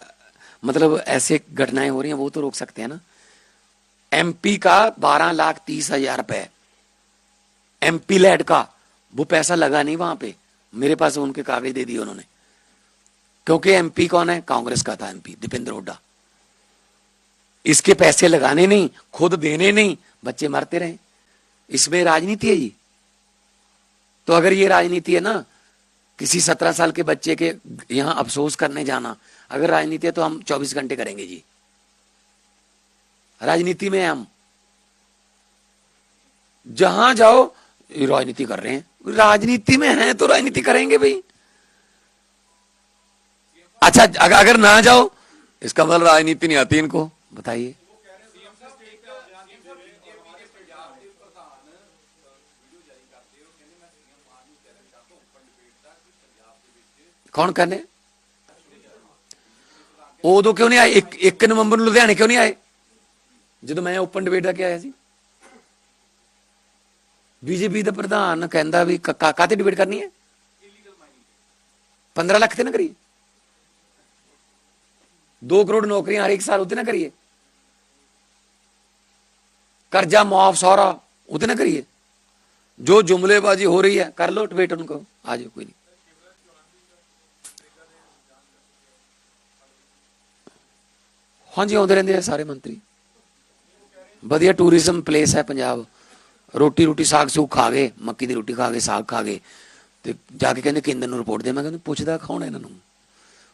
मतलब ऐसे घटनाएँ हो रही हैं वो तो रोक सकते हैं ना। एमपी का बारह लाख तीस हज़ार रुपए। एमपी लैड का वो पैसा लगा नहीं वहाँ पे। मेरे पास उनके कागज़ दे दिए उन्होंने। क्योंकि एमपी कौन है? कांग्रेस का था एमपी दीपेंद्र हुड्डा। इसके पैसे लगाने नहीं खुद देने नहीं बच्चे मरते रहे। इसमें राजनीति है जी तो अगर ये राजनीति है ना, किसी सत्रह साल के बच्चे के यहाँ अफसोस करने जाना, अगर राजनीति है तो हम चौबीस घंटे करेंगे जी। राजनीति में हम। जहाँ जाओ राजनीति कर रहे हैं। राजनीति में हैं तो राजनीति करेंगे भाई। अच्छा अगर ना जाओ, इसका मतलब राजनीति नहीं आती इनको। बताइए। ਕੌਣ ਕਰਨੇ? ਉਦੋਂ ਕਿਉਂ ਨਹੀਂ ਆਏ? 1 ਨਵੰਬਰ ਨੂੰ ਲੁਧਿਆਣੇ ਕਿਉਂ ਨਹੀਂ ਆਏ? ਜਦੋਂ ਮੈਂ ਓਪਨ ਡਿਬੇਟ ਦਾ ਕੇ ਆਇਆ ਸੀ। ਬੀਜੇਪੀ ਦਾ ਪ੍ਰਧਾਨ ਕਹਿੰਦਾ ਵੀ ਕਾਕਾ ਤੇ ਡਿਬੇਟ ਕਰਨੀ ਹੈ? 15 ਲੱਖ ਤੇ ਨਾ ਕਰੀਏ। 2 ਕਰੋੜ ਨੌਕਰੀਆਂ ਹਰ ਇੱਕ ਸਾਲ ਉਤੇ ਨਾ ਕਰੀਏ। ਕਰਜ਼ਾ ਮਾਫ ਸਾਰਾ ਉਤੇ ਨਾ ਕਰੀਏ। ਜੋ ਜੁਮਲੇਬਾਜ਼ੀ ਹੋ ਰਹੀ ਹੈ, ਕਰ ਲੋ ਡਿਬੇਟ ਉਹਨੂੰ ਕਹੋ। ਆ ਜਾਓ, ਕੋਈ ਨਹੀਂ। ਹਾਂਜੀ, ਆਉਂਦੇ ਰਹਿੰਦੇ ਆ ਸਾਰੇ ਮੰਤਰੀ। ਵਧੀਆ ਟੂਰਿਜ਼ਮ ਪਲੇਸ ਹੈ ਪੰਜਾਬ। ਰੋਟੀ ਰੋਟੀ, ਸਾਗ ਸੂਗ ਖਾ ਗਏ, ਮੱਕੀ ਦੀ ਰੋਟੀ ਖਾ ਗਏ, ਸਾਗ ਖਾ ਗਏ। ਤੇ ਜਾ ਕੇ ਕਹਿੰਦੇ ਕੇਂਦਰ ਨੂੰ ਰਿਪੋਰਟ ਦੇ, ਮੈਂ ਕਹਿੰਦਾ ਪੁੱਛਦਾ ਕੌਣ ਹੈ ਇਹਨਾਂ ਨੂੰ?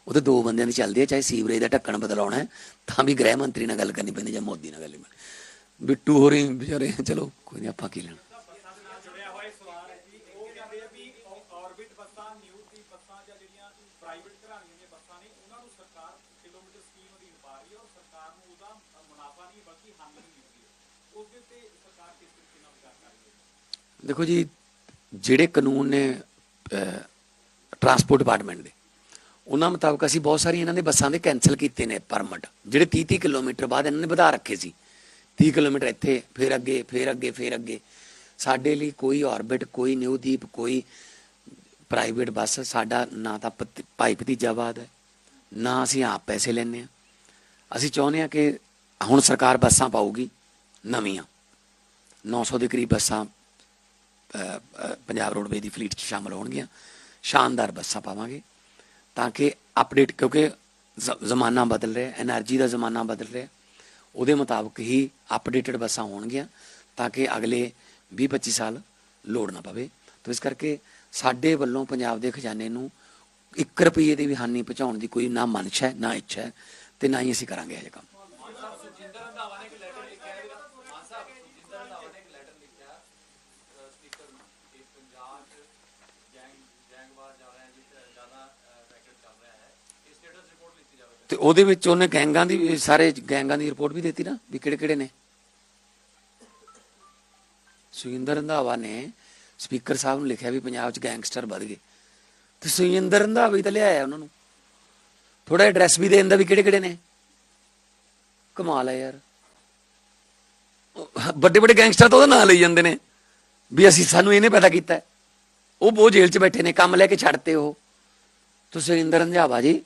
ਉਹਦੇ ਦੋ ਬੰਦਿਆਂ ਦੀ ਚੱਲਦੀ ਹੈ, ਚਾਹੇ ਸੀਵਰੇਜ ਦਾ ਢੱਕਣ ਬਦਲਾਉਣਾ ਹੈ, ਤਾਂ ਵੀ ਗ੍ਰਹਿ ਮੰਤਰੀ ਨਾਲ ਗੱਲ ਕਰਨੀ ਪੈਂਦੀ ਜਾਂ ਮੋਦੀ ਨਾਲ ਗੱਲ ਕਰਨੀ ਪੈਂਦੀ। ਬਿੱਟੂ ਹੋਰੀ ਵਿਚਾਰੇ, ਚਲੋ ਕੋਈ ਨਹੀਂ ਆਪਾਂ ਕੀ ਲੈਣਾ ਜੁੜਿਆ ਹੋਇਆ ਇੱਕ ਸਵਾਲ ਹੈ ਜੀ ਉਹ ਕਹਿੰਦੇ ਆ ਵੀ ਆਰਬਿਟ ਬੱਸਾਂ ਨਿਊ ਦੀ ਬੱਸਾਂ ਜਾਂ ਜਿਹੜੀਆਂ ਪ੍ਰਾਈਵੇਟ ਘਰਾਣੀਆਂ ਦੀਆਂ ਬੱਸਾਂ ਨੇ ਉਹਨਾਂ ਨੂੰ ਸਰਕਾਰ ਕਿਲੋਮੀਟਰ ਸਕੀਮ ਅਧੀਨ ਪਾ ਰਹੀ ਹੈ ਔਰ ਸਰਕਾਰ ਨੂੰ ਉਹਦਾ ਮੁਨਾਫਾ ਨਹੀਂ ਬਲਕਿ ਹਾਨੀ ਮਿਲ ਰਹੀ ਹੈ ਉਸ ਦੇ ਉੱਤੇ ਸਰਕਾਰ ਕਿਸ ਤਰੀਕੇ ਨਾਲ ਵਿਚਾਰ ਕਰ ਰਹੀ ਹੈ ਦੇਖੋ ਜੀ, ਜਿਹੜੇ ਕਾਨੂੰਨ ਨੇ ਟਰਾਂਸਪੋਰਟ ਡਿਪਾਰਟਮੈਂਟ ਦੇ, ਉਹਨਾਂ ਮੁਤਾਬਕ ਅਸੀਂ ਬਹੁਤ ਸਾਰੀ ਇਹਨਾਂ ਦੇ ਬੱਸਾਂ ਦੇ ਕੈਨਸਲ ਕੀਤੇ ਨੇ ਪਰਮਿਟ ਜਿਹੜੇ 30 30 ਕਿਲੋਮੀਟਰ ਬਾਅਦ ਇਹਨਾਂ ਨੇ ਵਧਾ ਰੱਖੇ ਸੀ। 30 ਕਿਲੋਮੀਟਰ ਇੱਥੇ, ਫਿਰ ਅੱਗੇ ਫਿਰ ਅੱਗੇ ਫਿਰ ਅੱਗੇ। ਸਾਡੇ ਲਈ ਕੋਈ ਆਰਬਿਟ ਕੋਈ ਨਿਊਦੀਪ ਕੋਈ ਪ੍ਰਾਈਵੇਟ ਬੱਸ, ਸਾਡਾ ਨਾ ਤਾਂ ਭਤ- ਭਾਈ ਭਤੀਜਾਵਾਦ ਹੈ, ਨਾ ਅਸੀਂ ਆਪ ਪੈਸੇ ਲੈਨੇ ਆ ਅਸੀਂ ਚਾਹੁੰਦੇ ਆ ਕਿ ਹੁਣ ਸਰਕਾਰ ਬੱਸਾਂ ਪਾਊਗੀ, ਨਵੀਆਂ। 900 ਦੇ ਕਰੀਬ ਬੱਸਾਂ ਪੰਜਾਬ ਰੋਡਵੇ ਦੀ ਫਲੀਟ 'ਚ ਸ਼ਾਮਲ ਹੋਣਗੀਆਂ। ਸ਼ਾਨਦਾਰ ਬੱਸਾਂ ਪਾਵਾਂਗੇ ਤਾਂ ਕਿ ਅਪਡੇਟ ਕਿਉਂਕਿ ਜ਼ਮਾਨਾ ਬਦਲ ਰਿਹਾ ਹੈ એનર્ਜੀ ਦਾ ਜ਼ਮਾਨਾ ਬਦਲ ਰਿਹਾ। ਉਹਦੇ ਮੁਤਾਬਕ ਹੀ ਅਪਡੇਟਡ ਬੱਸਾਂ ਹੋਣਗੀਆਂ ਤਾਂ ਕਿ ਅਗਲੇ 20-25 ਸਾਲ ਲੋੜ ਨਾ ਪਵੇ। ਤਾਂ ਇਸ ਕਰਕੇ ਸਾਡੇ ਵੱਲੋਂ ਪੰਜਾਬ ਦੇ ਖਜ਼ਾਨੇ ਨੂੰ 1 ਰੁਪਏ ਦੀ ਵੀ ਹਾਨੀ ਪਹੁੰਚਾਉਣ ਦੀ ਕੋਈ ਨਾ ਮਨਸ਼ਾ ਹੈ, ਨਾ ਇੱਛਾ ਹੈ ਤੇ ਨਾ ਹੀ ਅਸੀਂ ਕਰਾਂਗੇ ਇਹ ਕੰਮ। ਤੇ ਉਹਦੇ ਵਿੱਚ ਉਹਨੇ ਗੈਂਗਾਂ ਦੀ, ਸਾਰੇ ਗੈਂਗਾਂ ਦੀ ਰਿਪੋਰਟ ਵੀ ਦਿੱਤੀ ਨਾ, ਵੀ ਕਿਹੜੇ ਕਿਹੜੇ ਨੇ। ਸੁਖਿੰਦਰ ਰੰਧਾਵਾ ਨੇ ਸਪੀਕਰ ਸਾਹਿਬ ਨੂੰ ਲਿਖਿਆ ਵੀ ਪੰਜਾਬ 'ਚ ਗੈਂਗਸਟਰ ਵੱਧ ਗਏ। ਤੇ ਸੁਖਿੰਦਰ ਰੰਧਾਵਾ ਹੀ ਤਾਂ ਲਿਆਇਆ ਉਹਨਾਂ ਨੂੰ। ਥੋੜਾ ਐਡਰੈਸ ਵੀ ਦੇ ਦਿੰਦਾ ਵੀ ਕਿਹੜੇ ਕਿਹੜੇ ਨੇ। ਕਮਾਲ ਹੈ ਯਾਰ। ਵੱਡੇ ਵੱਡੇ ਗੈਂਗਸਟਰ ਤਾਂ ਉਹਦਾ ਨਾਂ ਲਈ ਜਾਂਦੇ ਨੇ, ਵੀ ਅਸੀਂ ਸਾਨੂੰ ਇਹਨੇ ਪੈਦਾ ਕੀਤਾ। ਉਹ ਬਹੁਤ ਜੇਲ੍ਹ 'ਚ ਬੈਠੇ ਨੇ, ਕੰਮ ਲੈ ਕੇ ਛੱਡਤੇ ਉਹ। ਤੁਸੀਂ ਸੁਰਿੰਦਰ ਰੰਧਾਵਾ ਜੀ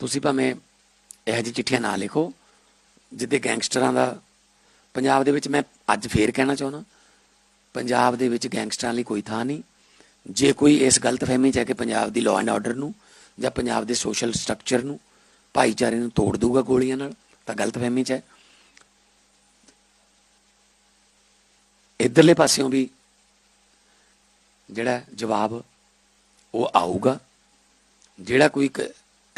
ਤੁਸੀਂ ਭਾਵੇਂ ਇਹੋ ਜਿਹੀ ਚਿੱਠੀਆਂ ਨਾ ਲਿਖੋ, ਜਿੱਦੇ ਗੈਂਗਸਟਰਾਂ ਦਾ, ਪੰਜਾਬ ਦੇ ਵਿੱਚ ਮੈਂ ਅੱਜ ਫੇਰ ਕਹਿਣਾ ਚਾਹੁੰਦਾ, ਪੰਜਾਬ ਦੇ ਵਿੱਚ ਗੈਂਗਸਟਰਾਂ ਲਈ ਕੋਈ ਥਾਂ ਨਹੀਂ। ਜੇ ਕੋਈ ਇਸ ਗਲਤਫਹਿਮੀ 'ਚ ਹੈ ਕਿ ਪੰਜਾਬ ਦੀ ਲਾਅ ਐਂਡ ਆਰਡਰ ਨੂੰ ਜਾਂ ਪੰਜਾਬ ਦੇ ਸੋਸ਼ਲ ਸਟਰਕਚਰ ਨੂੰ, ਭਾਈਚਾਰੇ ਨੂੰ ਤੋੜ ਦੂਗਾ ਗੋਲੀਆਂ ਨਾਲ, ਤਾਂ ਗਲਤਫਹਿਮੀ 'ਚ ਹੈ। ਇਧਰਲੇ ਪਾਸਿਓਂ ਵੀ ਜਿਹੜਾ ਜਵਾਬ ਉਹ ਆਊਗਾ, ਜਿਹੜਾ ਕੋਈ ਕ-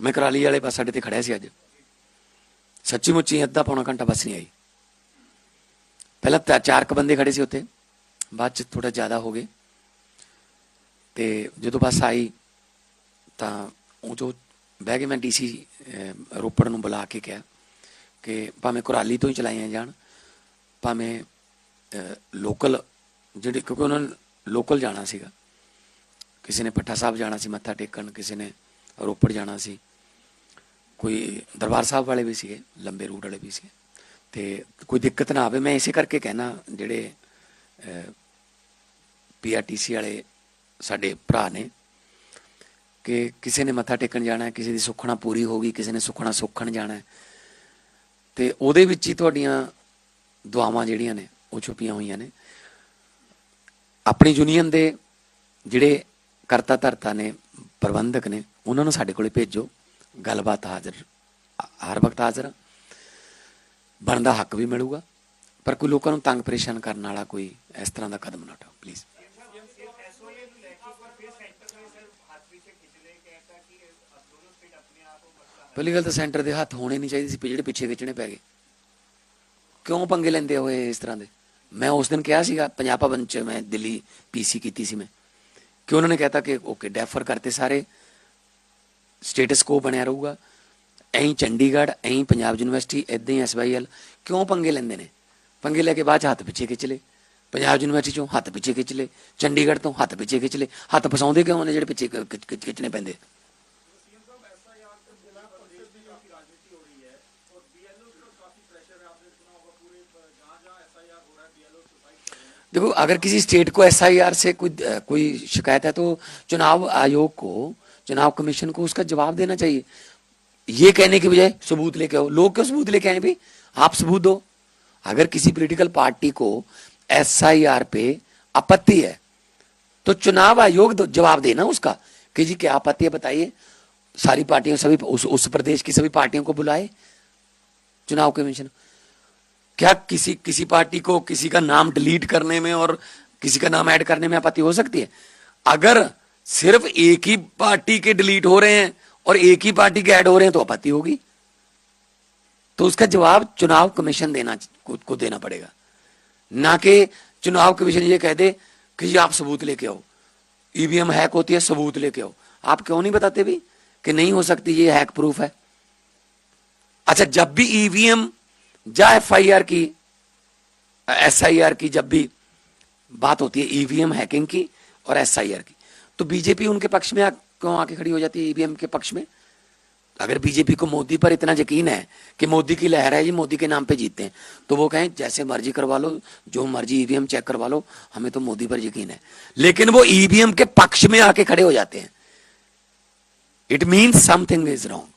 ਮੈਂ ਕਰਾਲੀ ਵਾਲੇ ਬੱਸ ਅੱਡੇ ਤੇ ਖੜਿਆ ਸੀ ਅੱਜ। ਸੱਚੀ ਮੁੱਚੀ ਅੱਧਾ ਪੌਣਾ ਘੰਟਾ ਬੱਸ ਨਹੀਂ ਆਈ। ਪਹਿਲਾਂ ਤਾਂ ਚਾਰ ਕ ਬੰਦੇ ਖੜੇ ਸੀ ਉੱਥੇ। ਬਾਅਦ ਚ ਥੋੜਾ ਜ਼ਿਆਦਾ ਹੋ ਗਏ। ਤੇ ਜਦੋਂ ਬੱਸ ਆਈ, ਤਾਂ ਉਹ ਜੋ ਬਹਿ ਕੇ ਮੈਂ ਡੀਸੀ ਰੋਪੜ ਨੂੰ ਬੁਲਾ ਕੇ ਕਿਹਾ ਕਿ ਭਾਵੇਂ ਕੁਰਾਲੀ ਤੋਂ ਹੀ ਚਲਾਈਆਂ ਜਾਣ, ਭਾਵੇਂ ਲੋਕਲ ਜਿਹੜੇ ਕਿਉਂਕਿ ਉਹਨਾਂ ਨੇ ਲੋਕਲ ਜਾਣਾ ਸੀਗਾ। ਕਿਸੇ ਨੇ ਪੱਠਾ ਸਾਹਿਬ ਜਾਣਾ ਸੀ, ਮੱਥਾ ਟੇਕਣ, ਕਿਸੇ ਨੇ ਰੋਪੜ ਜਾਣਾ ਸੀ। ਕੋਈ ਦਰਬਾਰ ਸਾਹਿਬ ਵਾਲੇ ਵੀ ਸੀਗੇ, ਲੰਬੇ ਰੂਟ ਵਾਲੇ ਵੀ ਸੀਗੇ। ਤੇ ਕੋਈ ਦਿੱਕਤ ਨਾ ਆਵੇ, ਮੈਂ ਇਸੇ ਕਰਕੇ ਕਹਿਣਾ, ਜਿਹੜੇ ਪੀਆਰਟੀਸੀ ਵਾਲੇ ਸਾਡੇ ਭਰਾ ਨੇ, ਕਿ ਕਿਸੇ ਨੇ ਮੱਥਾ ਟੇਕਣ ਜਾਣਾ ਕਿਸੇ ਦੀ ਸੁੱਖਣਾ ਪੂਰੀ ਹੋ ਗਈ, ਕਿਸੇ ਨੇ ਸੁੱਖਣਾ ਸੁੱਖਣ ਜਾਣਾ ਹੈ, ਤੇ ਉਹਦੇ ਵਿੱਚ ਹੀ ਤੁਹਾਡੀਆਂ ਦੁਆਵਾਂ ਜਿਹੜੀਆਂ ਨੇ, ਉਹ ਛੁਪੀਆਂ ਹੋਈਆਂ ਨੇ। ਆਪਣੀ ਯੂਨੀਅਨ ਦੇ ਜਿਹੜੇ ਕਰਤਾ ਧਰਤਾ ਨੇ, ਪ੍ਰਬੰਧਕ ਨੇ, ਉਹਨਾਂ ਨੂੰ ਸਾਡੇ ਕੋਲੇ ਭੇਜੋ। ਗੱਲਬਾਤ ਹਾਜ਼ਰ, ਹਰ ਵਕਤ ਹਾਜ਼ਰ ਬਣਦਾ ਹੱਕ ਵੀ ਮਿਲੂਗਾ, ਪਰ ਕੋਈ ਲੋਕਾਂ ਨੂੰ ਤੰਗ ਪਰੇਸ਼ਾਨ ਕਰਨ ਵਾਲਾ ਕੋਈ ਇਸ ਤਰ੍ਹਾਂ ਦਾ ਕਦਮ ਨਾ ਉਠਾਓ ਪਲੀਜ਼ ਪਹਿਲੀ ਗੱਲ ਤਾਂ ਸੈਂਟਰ ਦੇ ਹੱਥ ਹੋਣੇ ਨਹੀਂ ਚਾਹੀਦੇ ਸੀ ਜਿਹੜੇ ਪਿੱਛੇ ਖਿੱਚਣੇ ਪੈ ਗਏ। ਕਿਉਂ ਪੰਗੇ ਲੈਂਦੇ ਹੋਏ ਇਸ ਤਰ੍ਹਾਂ ਦੇ? ਮੈਂ ਉਸ ਦਿਨ ਕਿਹਾ ਸੀਗਾ, ਪੰਜਾਬ ਭਵਨ ਚ ਮੈਂ ਦਿੱਲੀ ਪੀਸੀ ਕੀਤੀ ਸੀ ਮੈਂ। ਕਿ ਉਹਨਾਂ ਨੇ ਕਹਿਤਾ ਕਿ ਓਕੇ ਡੈਫਰ ਕਰਤੇ ਸਾਰੇ। ਸਟੇਟਸ ਕੋ ਬਣਿਆ ਰਹੂਗਾ ਐਂ ਚੰਡੀਗੜ੍ਹ ਐਂ ਪੰਜਾਬ ਯੂਨੀਵਰਸਿਟੀ ਇਦਾਂ ਹੀ ਐਸਵਾਈਐਲ ਕਿਉਂ ਪੰਗੇ ਲੈਂਦੇ ਨੇ ਪੰਗੇ ਲੈ ਕੇ ਬਾਅਦ ਚ ਹੱਥ ਪਿੱਛੇ ਖਿੱਚ ਲਏ ਪੰਜਾਬ ਯੂਨੀਵਰਸਿਟੀ ਚੋਂ ਹੱਥ ਪਿੱਛੇ ਖਿੱਚ ਲਏ ਚੰਡੀਗੜ੍ਹ ਤੋਂ ਹੱਥ ਪਿੱਛੇ ਖਿੱਚ ਲਏ ਹੱਥ ਫਸਾਉਂਦੇ ਕਿਉਂ ਨੇ ਜਿਹੜੇ ਪਿੱਛੇ ਖਿੱਚ- ਖਿੱਚ- ਖਿੱਚਣੇ ਪੈਂਦੇ देखो अगर किसी स्टेट को एसआईआर से कोई कोई शिकायत है तो चुनाव आयोग को चुनाव कमीशन को उसका जवाब देना चाहिए। ये कहने के बजाय सबूत लेके आओ। लोग क्यों सबूत लेके आए भी आप सबूत दो। अगर किसी पॉलिटिकल पार्टी को एसआईआर पे आपत्ति है तो चुनाव आयोग जवाब देना उसका। कि जी क्या आपत्ति है बताइए। सारी पार्टियों सभी उस, उस प्रदेश की सभी पार्टियों को बुलाए चुनाव कमीशन। क्या किसी किसी पार्टी को किसी का नाम डिलीट करने में और किसी का नाम ऐड करने में आपत्ति हो सकती है? अगर सिर्फ़ एक ही पार्टी के डिलीट हो रहे हैं और एक ही पार्टी के ऐड हो रहे हैं तो आपत्ति होगी। तो उसका जवाब चुनाव कमीशन देना को, को देना पड़ेगा। ना कि चुनाव कमीशन ये कह दे कि जी आप सबूत लेके आओ। ईवीएम हैक होती है सबूत लेके आओ। आप क्यों नहीं बताते भी कि नहीं हो सकती ये हैक प्रूफ है? अच्छा जब भी ईवीएम या एफआईआर की एसआईआर की जब भी बात होती है ईवीएम हैकिंग की और एसआईआर की तो बीजेपी उनके पक्ष में क्यों आके खड़ी हो जाती है? ईवीएम के पक्ष में? अगर बीजेपी को मोदी पर इतना यकीन है कि मोदी की लहर है जी मोदी के नाम पे जीतते हैं तो वो कहें, जैसे मर्ज़ी करवा लो, जो मर्ज़ी ईवीएम चेक करवा लो, हमें तो मोदी पर यकीन है। लेकिन वो ईवीएम के पक्ष में आके खड़े हो जाते हैं। It means something is wrong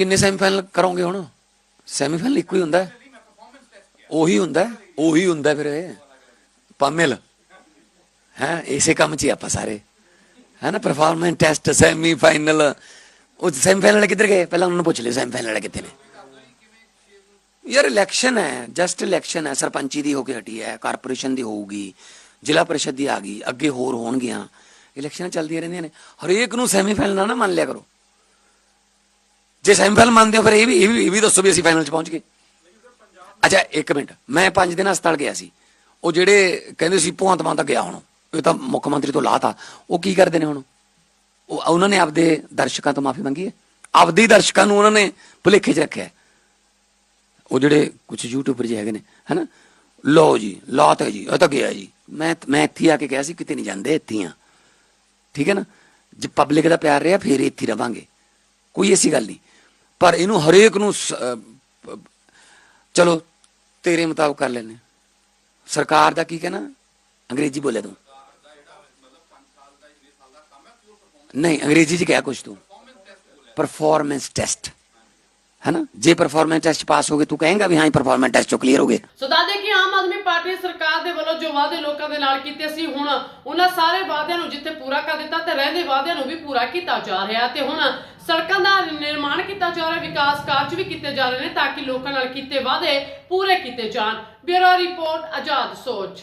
ਕਿੰਨੇ ਸੈਮੀਫਾਈਨਲ ਕਰੋਗੇ ਹੁਣ? ਸੈਮੀਫਾਈਨਲ ਇੱਕੋ ਹੀ ਹੁੰਦਾ? ਉਹੀ ਹੁੰਦਾ? ਉਹੀ ਹੁੰਦਾ ਫਿਰ ਇਹ? ਪਾਮਿਲ। ਹੈ, ਇਸੇ ਕੰਮ 'ਚ ਆਪਾਂ ਸਾਰੇ। ਹੈ ਨਾ ਪਰਫਾਰਮੈਂਸ ਟੈਸਟ ਸੈਮੀਫਾਈਨਲ ਉਹ ਸੈਮੀਫਾਈਨਲ ਕਿੱਧਰ ਗਏ? ਪਹਿਲਾਂ ਉਹਨਾਂ ਨੂੰ ਪੁੱਛ ਲਿਓ ਸੈਮੀਫਾਈਨਲ ਕਿੱਥੇ ਨੇ? ਯਾਰ ਇਲੈਕਸ਼ਨ ਹੈ ਜਸਟ ਇਲੈਕਸ਼ਨ ਹੈ। ਸਰਪੰਚੀ ਦੀ ਹੋ ਕੇ ਹਟੀ ਹੈ ਕਾਰਪੋਰੇਸ਼ਨ ਦੀ ਹੋਊਗੀ, ਜ਼ਿਲ੍ਹਾ ਪਰਿਸ਼ਦ ਦੀ ਆ ਗਈ, ਅੱਗੇ ਹੋਰ ਹੋਣਗੀਆਂ। ਇਲੈਕਸ਼ਨਾਂ ਚੱਲਦੀਆਂ ਰਹਿੰਦੀਆਂ ਨੇ। ਹਰੇਕ ਨੂੰ ਸੈਮੀਫਾਈਨਲ ਨਾ ਨਾ ਮੰਨ ਲਿਆ ਕਰੋ। ਜੇ ਸੈਮੀਫਾਈਨਲ ਮੰਨਦੇ ਹੋ, ਫਿਰ ਇਹ ਵੀ ਇਹ ਵੀ ਇਹ ਵੀ ਦੱਸੋ ਵੀ ਅਸੀਂ ਫਾਈਨਲ 'ਚ ਪਹੁੰਚ ਗਏ। ਅੱਛਾ, ਇੱਕ ਮਿੰਟ। ਮੈਂ 5 ਦਿਨ ਹਸਪਤਾਲ ਗਿਆ ਸੀ। ਉਹ ਜਿਹੜੇ ਕਹਿੰਦੇ ਸੀ ਭਗਵੰਤ ਮਾਨ ਤਾਂ ਗਿਆ ਹੁਣ। ਇਹ ਤਾਂ ਮੁੱਖ ਮੰਤਰੀ ਤੋਂ ਲਾਤਾ ਉਹ ਕੀ ਕਰਦੇ ਨੇ ਹੁਣ? ਉਹ, ਉਹਨਾਂ ਨੇ ਆਪਦੇ ਦਰਸ਼ਕਾਂ ਤੋਂ ਮਾਫੀ ਮੰਗੀ ਹੈ? ਆਪਦੇ ਦਰਸ਼ਕਾਂ ਨੂੰ ਉਹਨਾਂ ਨੇ ਭੁਲੇਖੇ 'ਚ ਰੱਖਿਆ ਉਹ ਜਿਹੜੇ ਕੁਝ ਯੂਟਿਊਬਰ ਜਿਹੇ ਹੈਗੇ ਨੇ, ਹਨਾ? ਲਓ ਜੀ, ਲਾਤ ਹੈ ਜੀ, ਇਹ ਤਾਂ ਗਿਆ ਜੀ। ਮੈਂ ਮੈਂ ਇੱਥੇ ਆ ਕੇ ਕਿਹਾ ਸੀ, ਕਿਤੇ ਨਹੀਂ ਜਾਂਦੇ ਇੱਥੇ ਹੀ ਆ। ਠੀਕ ਹੈ ਨਾ? ਜੇ ਪਬਲਿਕ ਦਾ ਪਿਆਰ ਰਿਹਾ, ਫਿਰ ਇੱਥੇ ਰਵਾਂਗੇ। ਕੋਈ ਐਸੀ ਗੱਲ ਨਹੀਂ। ਪਰ ਇਹਨੂੰ ਹਰੇਕ ਨੂੰ ਚਲੋ, ਤੇਰੇ ਮੁਤਾਬਕ ਕਰ ਲੈਨੇ ਸਰਕਾਰ ਦਾ ਕੀ ਕਹਿਣਾ? ਅੰਗਰੇਜ਼ੀ ਬੋਲੇ ਤੂੰ। ਨਹੀਂ, ਅੰਗਰੇਜ਼ੀ ਚ ਕਿਹਾ ਕੁਛ ਤੂੰ। ਪਰਫਾਰਮੈਂਸ ਟੈਸਟ ਹੈ ਨਾ? ਜੇ ਪਰਫਾਰਮੈਂਸ ਟੈਸਟ ਪਾਸ ਹੋ ਗਏ, ਤੂੰ ਕਹੇਂਗਾ ਵੀ ਹਾਂ ਪਰਫਾਰਮੈਂਸ ਟੈਸਟ ਚੋਂ ਕਲੀਅਰ ਹੋ ਗਏ। ਸੋ ਦੱਸਦੇ ਕਿ ਆਮ ਆਦਮੀ ਪਾਰਟੀ ਸਰਕਾਰ ਦੇ ਵੱਲੋਂ ਜੋ ਵਾਅਦੇ ਲੋਕਾਂ ਦੇ ਨਾਲ ਕੀਤੇ ਸੀ ਹੁਣ ਉਹਨਾਂ ਸਾਰੇ ਵਾਅਦਿਆਂ ਨੂੰ ਜਿੱਥੇ ਪੂਰਾ ਕਰ ਦਿੱਤਾ ਤੇ ਰਹਿੰਦੇ ਵਾਅਦਿਆਂ ਨੂੰ ਵੀ ਪੂਰਾ ਕੀਤਾ ਜਾ ਰਿਹਾ ਤੇ ਹੁਣ ਸੜਕਾਂ ਦਾ ਨਿਰਮਾਣ ਕੀਤਾ ਜਾ ਰਿਹਾ, ਵਿਕਾਸ ਕਾਰਜ ਵੀ ਕੀਤੇ ਜਾ ਰਹੇ ਨੇ ਤਾਂ ਕਿ ਲੋਕਾਂ ਨਾਲ ਕੀਤੇ ਵਾਅਦੇ ਪੂਰੇ ਕੀਤੇ ਜਾਣ। ਬਿਊਰੋ ਰਿਪੋਰਟ, ਆਜ਼ਾਦ ਸੋਚ।